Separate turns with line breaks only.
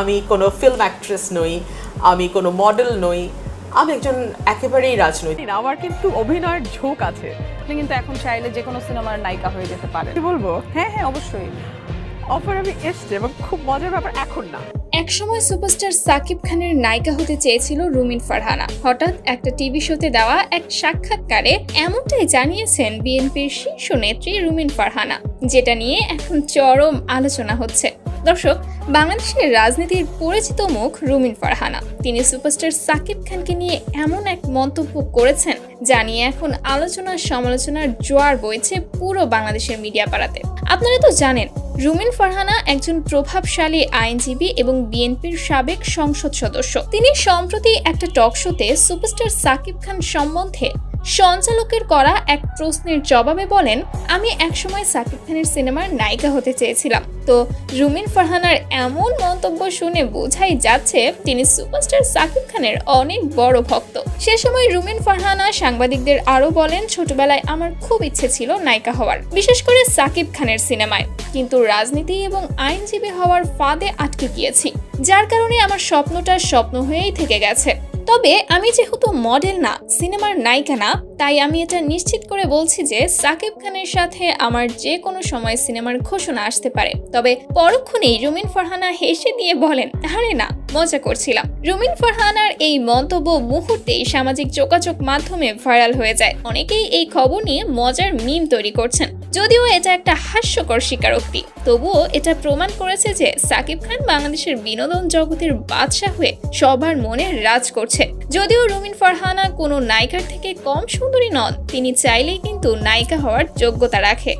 আমি কোনো film actress নই আমি কোনো মডেল নই আমি একজন একেবারেই রাজনৈতিক।
আমার কিন্তু অভিনয়ের ঝোঁক আছে।
আপনি কিন্তু এখন চাইলে যে কোনো সিনেমার নায়িকা হয়ে যেতে পারে
কি বলব?
হ্যাঁ হ্যাঁ অবশ্যই।
অফার আমি এসছে এবং খুব মজার ব্যাপার এখন না।
একসময় সুপারস্টার সাকিব খানের নায়িকা হতে চেয়েছিল রুমিন ফারহানা। হঠাৎ একটা টিভি শোতে দেওয়া এক সাক্ষাৎকারে এমনটাই জানিয়েছেন বিএনপির শীর্ষ নেত্রী রুমিন ফারহানা যেটা নিয়ে এখন চরম আলোচনা হচ্ছে। দর্শক, বাংলাদেশের রাজনীতির পরিচিত মুখ রুমিন ফারহানা। তিনি সুপারস্টার সাকিব খানকে নিয়ে এমন এক মন্তব্য করেছেন, যা নিয়ে এখন আলোচনা সমালোচনার জোয়ার বইছে পুরো বাংলাদেশের মিডিয়া পাড়াতে। আপনারা তো জানেন, রুমিন ফারহানা একজন প্রভাবশালী আইনজীবী এবং বিএনপির সাবেক সংসদ সদস্য। তিনি সম্প্রতি একটা টক শোতে সুপারস্টার সাকিব খান সম্বন্ধে সঞ্চালকের করা এক প্রশ্নের জবাবে বলেন, আমি একসময় সাকিব খানের সিনেমার নায়িকা হতে চেয়েছিলাম। তো রুমিন ফারহানার এমন মন্তব্য শুনে বোঝাই যাচ্ছে, তিনি সুপারস্টার সাকিব খানের অনেক বড় ভক্ত। সে সময় রুমিন ফারহানা সাংবাদিকদের আরও বলেন, ছোটবেলায় আমার খুব ইচ্ছে ছিল নায়িকা হওয়ার, বিশেষ করে সাকিব খানের সিনেমায়। কিন্তু রাজনীতি এবং আইনজীবী হওয়ার ফাঁদে আটকে গিয়েছি, যার কারণে আমার স্বপ্নটা স্বপ্ন হয়েই থেকে গেছে। তবে আমি যেহেতু মডেল না সিনেমার নায়িকা না, তাই আমি এটা নিশ্চিত করে বলছি যে সাকিব খানের সাথে আমার যে কোনো সময় সিনেমার ঘোষণা আসতে পারে। তবে পরক্ষণেই রুমিন ফারহানা হেসে দিয়ে বলেন, আরে না, মজা করছিলাম। রুমিন ফারহানার এই মন্তব্য মুহূর্তেই সামাজিক যোগাযোগ মাধ্যমে ভাইরাল হয়ে যায়। অনেকেই এই খবর নিয়ে মজার মিম তৈরি করছেন। যদিও এটা একটা হাস্যকর স্বীকারোক্তি, তবুও এটা প্রমাণ করেছে যে সাকিব খান বাংলাদেশের বিনোদন জগতের বাদশাহ হয়ে সবার মনে রাজ করছে। যদিও রুমিন ফারহানা কোনো নায়িকার থেকে কম সুন্দরী নন, তিনি চাইলেই কিন্তু নায়িকা হওয়ার যোগ্যতা রাখে।